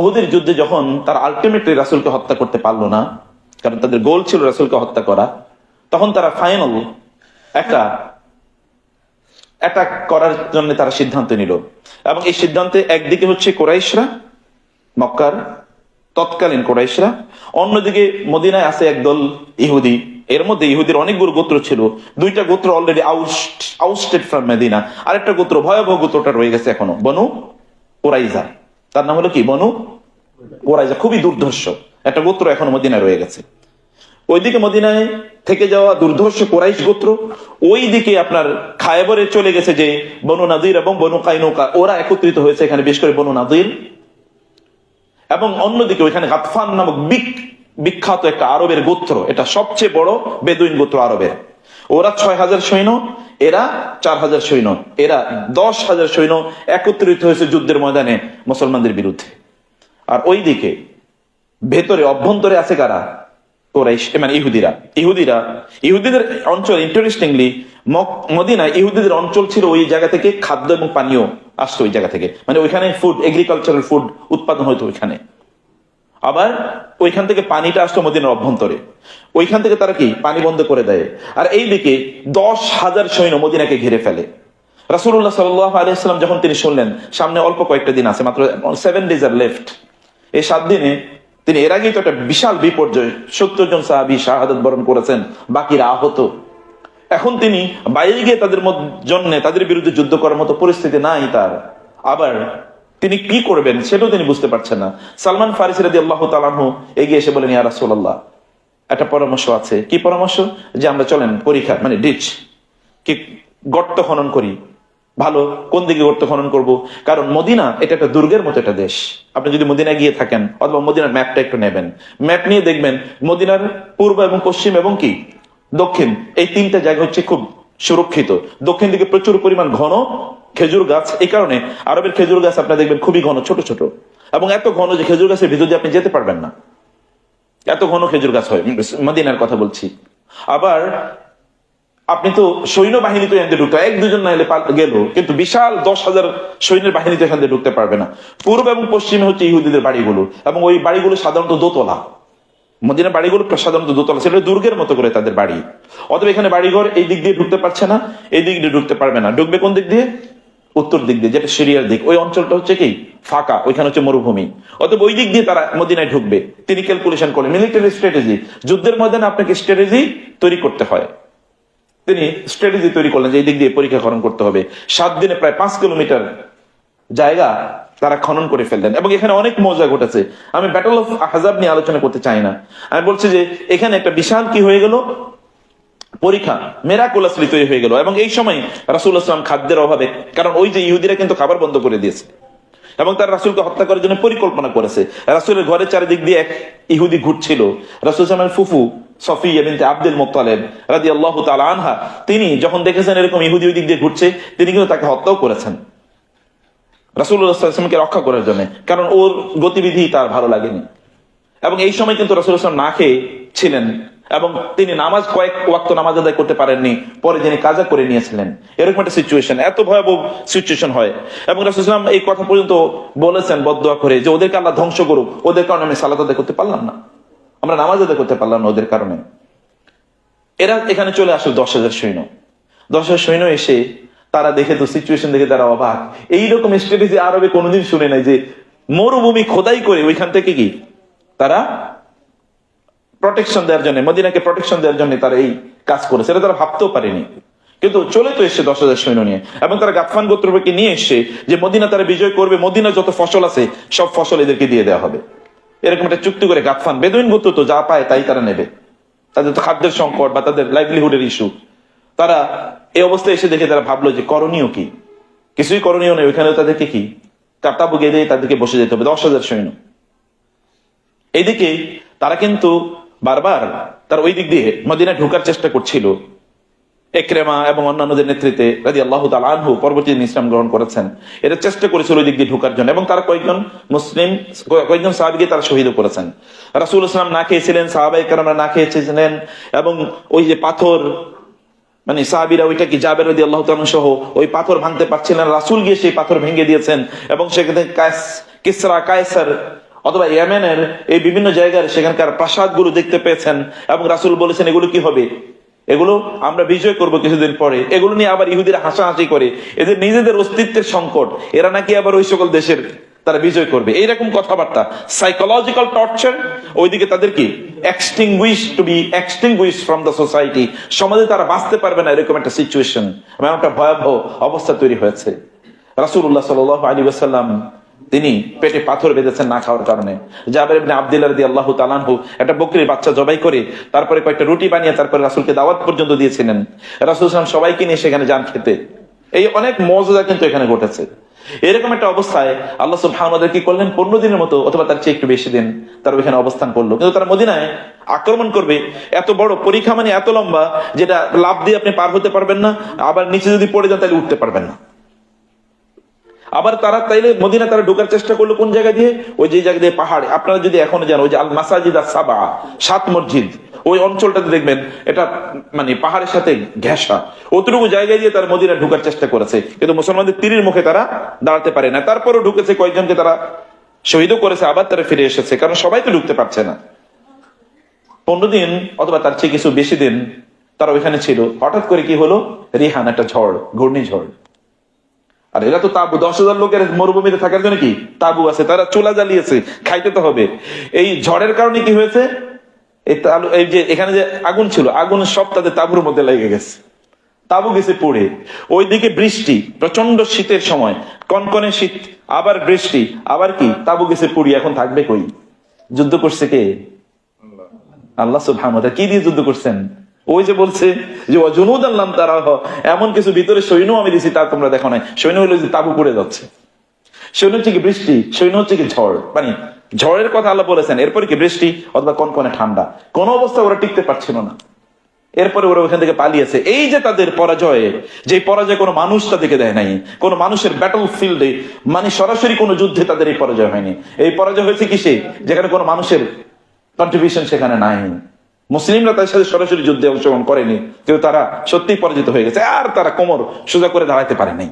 ওহুদের যুদ্ধে যখন তারা আলটিমেটলি রাসুলকে হত্যা করতে পারল না, কারণ তাদের গোল ছিল রাসুলকে হত্যা করা, তখন তারা ফাইনাল একটা অ্যাটাক করার জন্য তারা সিদ্ধান্ত নিল। এবং এই সিদ্ধান্তে একদিকে হচ্ছে কোরাইশরা, মক্কার, তৎকালীন কোরাইশরা, অন্যদিকে মদিনায় আছে একদল ইহুদি। এর মধ্যে ইহুদির অনেকগুলো গোত্র ছিল। দুইটা গোত্র অলরেডি আউস্টেড ফ্রম মেদিনা আরেকটা গোত্র ভয়াবহ গোত্রটা রয়ে গেছে এখনও, বনু কোরাইজা তার নাম হলো কি? বনু কোরাইজা খুবই দুর্ধর্ষ। একটা গোত্র এখনও মদিনায় রয়ে গেছে। ওইদিকে মদিনায় থেকে যাওয়া দুর্ধর্ষ কোরাইশ গোত্র ওই দিকে আপনার খায়বরে চলে গেছে যে বনু নাজির এবং বনু কাইনুকা। ওরা একত্রিত হয়েছে এখানে, বিশেষ করে বনু নাজির। এবং অন্যদিকে ওইখানে গাতফান নামক বিখ্যাত একটা আরবের গোত্র। এটা সবচেয়ে বড় বেদুইন গোত্র আরবের। ওরা ছয় হাজার সৈন্য এরা চার হাজার সৈন্য, এরা দশ হাজার সৈন্য একত্রিত হয়েছে যুদ্ধের ময়দানে মুসলমানদের বিরুদ্ধে। আর ওই দিকে ভেতরে অভ্যন্তরে আছে কারা? মানে ইহুদিরা। ইহুদিরা, ইহুদিদের অঞ্চল ইন্টারেস্টিংলি মদিনায় ইহুদিদের অঞ্চল ছিল ওই জায়গা থেকে খাদ্য এবং পানীয় আসতো ওই জায়গা থেকে। মানে ওইখানে ফুড এগ্রিকালচারাল ফুড উৎপাদন হতো ওইখানে। আবার ওইখান থেকে পানিটা আসতো মদিনার অভ্যন্তরে। ওইখান থেকে তারা কি? পানি বন্ধ করে দেয়। আর এই দিকে দশ হাজার সৈন্য মদিনাকে ঘিরে ফেলে। রাসুল্লাহ সাল্লাহ আলিয়াল্লাম যখন তিনি শুনলেন, সামনে অল্প কয়েকটা দিন আছে, মাত্র সেভেন ডেজ আর লেফট এই সাত দিনে তিনি এর আগেই তো একটা বিশাল বিপর্যয়, সত্তর জন সাহাবি শাহাদত বরণ করেছেন, বাকিরা আহত। এখন তিনি বাইরে গিয়ে তাদের জন্য, তাদের বিরুদ্ধে যুদ্ধ করার মতো পরিস্থিতি নাই তার। আবার তিনি কি করবেন সেটাও তিনি বুঝতে পারছেন না। সালমান ফারিস রাদি আল্লাহ তালাহু এগিয়ে এসে বলেন, ইয়া রাসূলুল্লাহ, একটা পরামর্শ আছে। কি পরামর্শ? যে আমরা চলেন পরীক্ষা মানে ডিচ কি গর্ত খনন করি। ভালো, কোন দিকে গর্ত খনন করব? কারণ মদিনা, এটা একটা দুর্গের মতো একটা দেশ। আপনি যদি মদিনা গিয়ে থাকেন, অথবা মদিনার ম্যাপটা একটু নেবেন। ম্যাপ নিয়ে দেখবেন, মদিনার পূর্ব এবং পশ্চিম এবং কি? দক্ষিণ। এই তিনটা জায়গা হচ্ছে খুব সুরক্ষিত। দক্ষিণ দিকে প্রচুর পরিমাণ ঘন খেজুর গাছ। এই কারণে আরবের খেজুর গাছ আপনি দেখবেন খুবই ঘন, ছোট ছোট। এবং এত ঘন যে খেজুর গাছের ভিতর দিয়ে আপনি যেতে পারবেন না। এত ঘন খেজুর গাছ হয়। মদিনার কথা বলছি। আবার আপনি তো সৈন্য বাহিনী তো এখান ঢুকতে এক, দুজন না গেল। কিন্তু বিশাল দশ হাজার সৈন্যের বাহিনী তো এখান থেকে ঢুকতে পারবে না। পূর্ব এবং পশ্চিমে হচ্ছে ইহুদিদের বাড়িগুলো। এবং ওই বাড়িগুলো সাধারণত দোতলা। মদিনা বাড়িগুলো সাধারণত দোতলা সেটা দুর্গের মতো করে তাদের বাড়ি। অতএব এখানে বাড়িঘর এই দিক দিয়ে ঢুকতে পারছে না, এই দিক দিয়ে ঢুকতে পারবে না। ঢুকবে কোন দিক দিয়ে? উত্তর দিক দিয়ে, যেটা সিরিয়ার দিক। ওই অঞ্চলটা হচ্ছে কি? ফাঁকা, ওইখানে হচ্ছে মরুভূমি। অতএব ওই দিক দিয়ে তারা মদিনায় ঢুকবে। তিনি ক্যালকুলেশন করেন মিলিটারি স্ট্র্যাটেজি যুদ্ধের ময়দানে আপনাকে স্ট্র্যাটেজি তৈরি করতে হয়। তিনি স্ট্র্যাটেজি তৈরি করলেন যে এই দিক দিয়ে পরীক্ষা খনন করতে হবে। সাত দিনে প্রায় পাঁচ কিলোমিটার জায়গা তারা খনন করে ফেললেন। এবং এখানে অনেক মজা ঘটেছে। আমি ব্যাটল অফ হাজাব নিয়ে আলোচনা করতে চাই না। আমি বলছি যে, এখানে একটা বিশাল কি হয়ে গেল? পরীক্ষা মেরাকুলাসলি তৈরি হয়ে গেল। এবং এই সময় রাসুল আসলাম খাদ্যের অভাবে, কারণ ওই যে ইহুদিরা কিন্তু খাবার বন্ধ করে দিয়েছে। এবং তার রাসুলকে হত্যা করার জন্য পরিকল্পনা করেছে। রাসুলের ঘরের চারিদিক দিয়ে এক ইহুদি ঘুরছিল। রাসুল সালামের ফুফু সফিয়া বিনতে আব্দুল মোত্তালেব আল্লাহ আনহা, তিনি যখন দেখেছেন এরকম ইহুদি ওই দিক দিয়ে ঘুরছে, তিনি কিন্তু তাকে হত্যাও করেছেন। রাসুল্লাহামকে রক্ষা করার জন্য, কারণ ওর গতিবিধি তার ভালো লাগেনি। এবং এই সময় কিন্তু রাসুল ইসলাম না খেয়ে ছিলেন, এবং তিনি নামাজ কয়েক ওয়াক্ত নামাজ আদায় করতে পারেননি, পরে তিনি কাজা করে নিয়েছিলেন। এরকম একটা সিচুয়েশন এত ভয়াবহ সিচুয়েশন হয়। এবং রাসুল ইসলাম এই কথা পর্যন্ত বলেছেন বদয়া করে যে, ওদেরকে আল্লাহ ধ্বংস করুক, ওদের কারণে আমি সালাত আদায় করতে পারলাম না। আমরা নামাজ আদায় করতে পারলাম না ওদের কারণে। এরা এখানে চলে আসলো দশ হাজার সৈন্য। দশ হাজার সৈন্য এসে তারা দেখে তো সিচুয়েশন দেখে তারা অবাক। এইরকম স্ট্র্যাটেজি আরবে কোনোদিন শুনে নাই যে মরুভূমি খোদাই করে, ওইখান থেকে কি? তারা প্রটেকশন দেওয়ার জন্য, মদিনাকে প্রটেকশন দেওয়ার জন্য তারা এই কাজ করেছে। এটা তারা ভাবতেও পারেনি। কিন্তু চলে তো এসছে দশ হাজার সৈন্য নিয়ে। এবং তারা গাফফান গোত্রকে নিয়ে এসছে যে মদিনা তারা বিজয় করবে, মদিনা যত ফসল আছে, সব ফসল এদেরকে দিয়ে দেওয়া হবে। এরকম একটা চুক্তি করে গাফফান। বেদুইন গোত্র তো যা পায় তাই তারা নেবে। তাদের তো খাদ্যের সংকট বা তাদের লাইভলিহুডের ইস্যু তারা এই অবস্থায় এসে দেখে তারা ভাবলো যে করণীয় কি? কিছুই করণীয় নেই, ওইখানেও তাদেরকে কি? কাটা বুগে দিয়ে তাদেরকে বসে যেতে হবে, দশ হাজার সৈন্য। এইদিকে তারা কিন্তু বারবার তার ওই দিক দিয়ে মদিনায় ঢোকার চেষ্টা করছিল। একরেমা এবং অন্যান্যদের নেতৃত্বে রাজি আল্লাহ আনহু পরবর্তী ইসলাম গ্রহণ করেছেন। এরা চেষ্টা করেছিল ওই দিক দিয়ে ঢোকার জন্য এবং তারা কয়েকজন মুসলিম, কয়েকজন সাহাবিকে তারা শহীদ করেছেন। রাসুল ইসলাম না খেয়েছিলেন সাহাবাই কারণরা না খেয়েছিলেন এবং ওই যে পাথর মানে সাহাবিরা ওইটা কি জাবের রদি আল্লাহ সহ ওই পাথর ভাঙতে পারছিলেন রাসুল গিয়ে সেই পাথর ভেঙে দিয়েছেন এবং সেখানে কিসরা, কায়সার অথবা ইয়েমেনের এই বিভিন্ন জায়গার সেখানকার প্রাসাদ প্রাসাদগুলো দেখতে পেয়েছেন এবং রাসূল বলেছেন, এগুলো কি হবে? এগুলো আমরা বিজয় করব কিছুদিন পরে। এগুলো নিয়ে আবার ইহুদিরা হাসাহাসি করে। এদের নিজেদের অস্তিত্বের সংকট। এরা নাকি আবার ওই সকল দেশের তারা বিজয় করবে। এইরকম কথাবার্তা। সাইকোলজিক্যাল টর্চার ওইদিকে তাদের কি? Extinguish to be extinguish from the society সমাজে তারা বাঁচতে পারবে না এরকম একটা সিচুয়েশন এমন একটা ভয়াবহ অবস্থা তৈরি হয়েছে। রাসূলুল্লাহ সাল্লাল্লাহু আলাইহি ওয়াসাল্লাম, তিনি পেটে পাথর বেঁধেছেন না খাওয়ার কারণে। জাবের ইবনে আব্দুল্লাহ রাদিয়াল্লাহু তাআলাহু একটা বকরির বাচ্চা জবাই করে, তারপরে কয়েকটা রুটি বানিয়ে তারপরে রাসূলকে দাওয়াত পর্যন্ত দিয়েছিলেন। রাসূল সবাইকে নিয়ে সেখানে যান খেতে। এই অনেক মজা কিন্তু এখানে ঘটেছে। এরকম একটা অবস্থায় আল্লাহ ওয়া কি করলেন? পনেরো দিনের মতো, অথবা তার চেয়ে একটু বেশি দিন তারা ওইখানে অবস্থান করল। কিন্তু তারা মদিনায় আক্রমণ করবে। এত বড় পরীক্ষা মানে এত লম্বা, যেটা লাভ দিয়ে আপনি পার হতে পারবেন না। আবার নিচে যদি পড়ে যান, তাহলে উঠতে পারবেন না। আবার তারা তাইলে মদিনা তারা ঢোকার চেষ্টা করল কোন জায়গা দিয়ে? ওই যে জায়গা দিয়ে পাহাড়। আপনারা যদি এখনও জানো ওই যে আল মাসাজিদ আর সাবা সাত মসজিদ। ওই অঞ্চলটাতে দেখবেন এটা মানে পাহাড়ের সাথে ঘেঁষা। অতটুকু জায়গায় দিয়ে তারা মদিনা ঢোকার চেষ্টা করেছে। কিন্তু মুসলমানদের তীরের মুখে তারা দাঁড়াতে পারে না। তারপরও ঢুকেছে কয়েকজনকে তারা শহীদও করেছে, আবার তারা ফিরে এসেছে। কারণ সবাই তো ঢুকতে পারছে না। পনেরো দিন অথবা তার চেয়ে কিছু বেশি দিন তারা ওইখানে ছিল। হঠাৎ করে কি হলো? রিহান, একটা ঝড়, ঘূর্ণিঝড়। আর এরা তো তাবু, দশ হাজার লোকের মরুভূমিতে থাকার জন্য কি? তাবু আছে। তারা চুলা জ্বালিয়েছে। খাইতে তো হবে। এই ঝড়ের কারণে কি হয়েছে? এই যে এখানে যে আগুন ছিল, আগুন সব তাদের তাবুর মধ্যে লেগে গেছে। তাবু গেছে পড়ে। ওইদিকে বৃষ্টি প্রচণ্ড শীতের সময়, কনকনে শীত, আবার বৃষ্টি, আবার কি? তাবু গেছে পুড়ি, এখন থাকবে কই? যুদ্ধ করছে কে? আল্লাহ সুবহানাহু ওয়া কি দিয়ে যুদ্ধ করছেন? ওই যে বলছে যে অজনুদ আল্লাহ তারা এমন কিছু ভিতরে সৈন্য আমি দিছি, তা তোমরা দেখো নাই। সৈন্য হলো যে তাবু পড়ে যাচ্ছে। সৈন্য হচ্ছে কি বৃষ্টি, সৈন্য হচ্ছে কি ঝড়। মানে ঝড়ের কথা আল্লাহ বলেছেন, এরপরে কি বৃষ্টি অথবা কনকনে ঠান্ডা? কোন অবস্থা ওরা টিকতে পারছিল না। এরপরে ওরা ওখান থেকে পালিয়েছে। এই যে তাদের পরাজয়ে, যে পরাজয় কোনো মানুষ তাদেরকে দেয় নাই, কোনো মানুষের ব্যাটল ফিল্ডে মানে সরাসরি কোনো যুদ্ধে তাদের এই পরাজয় হয়নি। এই পরাজয় হয়েছে কিসে? যেখানে কোনো মানুষের কন্ট্রিবিউশন সেখানে নাই। মুসলিমরা তাদের সাথে সরাসরি যুদ্ধে অংশগ্রহণ করেনি, কিন্তু তারা সত্যিই পরাজিত হয়ে গেছে। আর তারা কোমর সোজা করে দাঁড়াতে পারে নাই।